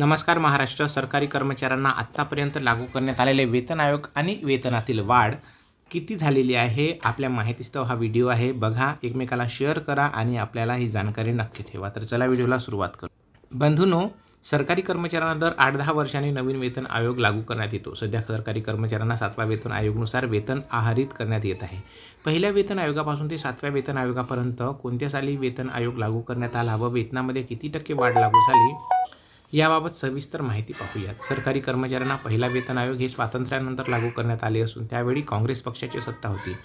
नमस्कार महाराष्ट्र. सरकारी कर्मचाऱ्यांना आत्तापर्यंत लागू करण्यात आलेले वेतन आयोग आणि वेतनातील वाढ किती झालेली आहे आपल्या माहितीस्तव हा व्हिडिओ आहे. बघा एकमेकाला शेअर करा आणि आपल्याला ही जाणकारी नक्की ठेवा. तर चला व्हिडिओला सुरुवात करू. बंधूनो सरकारी कर्मचाऱ्यांना दर आठ दहा वर्षांनी नवीन वेतन आयोग लागू करण्यात येतो. सध्या सरकारी कर्मचाऱ्यांना सातवा वेतन आयोगानुसार वेतन आहारित करण्यात येत आहे. पहिल्या वेतन आयोगापासून ते सातव्या वेतन आयोगापर्यंत कोणत्या साली वेतन आयोग लागू करण्यात आला व वेतनामध्ये किती टक्के वाढ लागू झाली? याबाबत सविस्तर माहिती पाहूयात. सरकारी कर्मचाऱ्यांना पहिला वेतन आयोग हे स्वातंत्र्यानंतर लागू करण्यात आले असून त्यावेळी काँग्रेस पक्षाची सत्ता होती.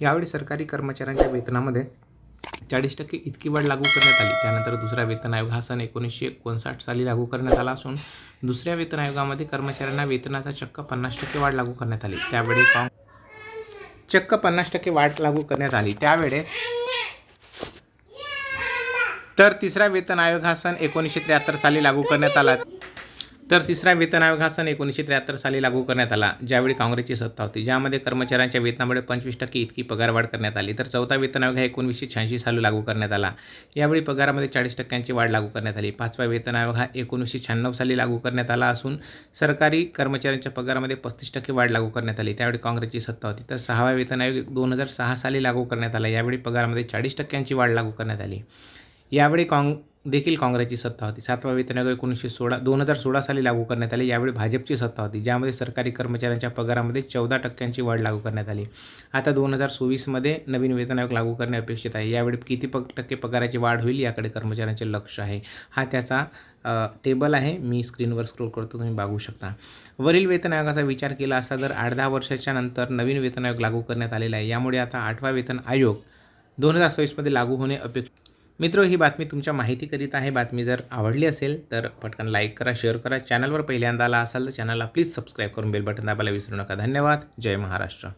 यावेळी सरकारी कर्मचाऱ्यांच्या वेतनामध्ये चाळीस टक्के इतकी वाढ लागू करण्यात आली. त्यानंतर दुसरा वेतन आयोग हा सन एकोणीसशे एकोणसाठ साली लागू करण्यात आला असून दुसऱ्या वेतन आयोगामध्ये कर्मचाऱ्यांना वेतनाचा चक्क पन्नास टक्के वाढ लागू करण्यात आली. त्यावेळी चक्क पन्नास टक्के वाढ लागू करण्यात आली. त्यावेळेस तर तिसरा वेतन आयोग हा सन एकोणीसशे त्र्याहत्तर साली लागू करण्यात आला. तर तिसरा वेतन आयोग हा सन एकोणीसशे त्र्याहत्तर साली लागू करण्यात आला ज्यावेळी काँग्रेसची सत्ता होती ज्यामध्ये कर्मचाऱ्यांच्या वेतनामुळे पंचवीस टक्के इतकी पगारवाढ करण्यात आली. तर चौथा वेतन आयोग हा एकोणीसशे शहाऐंशी साली लागू करण्यात आला. यावेळी पगारामध्ये चाळीस टक्क्यांची वाढ लागू करण्यात आली. पाचवा वेतन आयोग हा एकोणीसशे शहाण्णव साली लागू करण्यात आला असून सरकारी कर्मचाऱ्यांच्या पगारामध्ये पस्तीस टक्के वाढ लागू करण्यात आली. त्यावेळी काँग्रेसची सत्ता होती. तर सहावा वेतन आयोग दोन हजार सहा साली लागू करण्यात आला. यावेळी पगारामध्ये चाळीस टक्क्यांची वाढ लागू करण्यात आली. यावेळी काँग देखील काँग्रेसची सत्ता होती. सातवा वेतन आयोग एकोणीसशे सोळा दोन हजार सोळा साली लागू करण्यात आले. यावेळी भाजपची सत्ता होती ज्यामध्ये सरकारी कर्मचाऱ्यांच्या पगारामध्ये चौदा टक्क्यांची वाढ लागू करण्यात आली. आता दोन हजार चोवीसमध्ये नवीन वेतन आयोग लागू करणे अपेक्षित आहे. यावेळी किती प टक्के पगाराची वाढ होईल याकडे कर्मचाऱ्यांचे लक्ष आहे. हा त्याचा टेबल आहे. मी स्क्रीनवर स्क्रोल करतो तुम्ही बघू शकता. वरील वेतन आयोगाचा विचार केला असता तर आठ दहा वर्षाच्या नंतर नवीन वेतन आयोग लागू करण्यात आलेला आहे. यामुळे आता आठवा वेतन आयोग दोन हजार सव्वीसमध्ये लागू होणे अपेक्षित मित्र ही बातमी तुमच्या माहितीकरिता आहे. बातमी जर आवडली असेल तर पटकन लाईक करा शेअर करा. चॅनलवर पहिल्यांदा आला असाल तर चॅनलला प्लीज सबस्क्राईब करून बेल बटन दाबायला विसरू नका. धन्यवाद. जय महाराष्ट्र.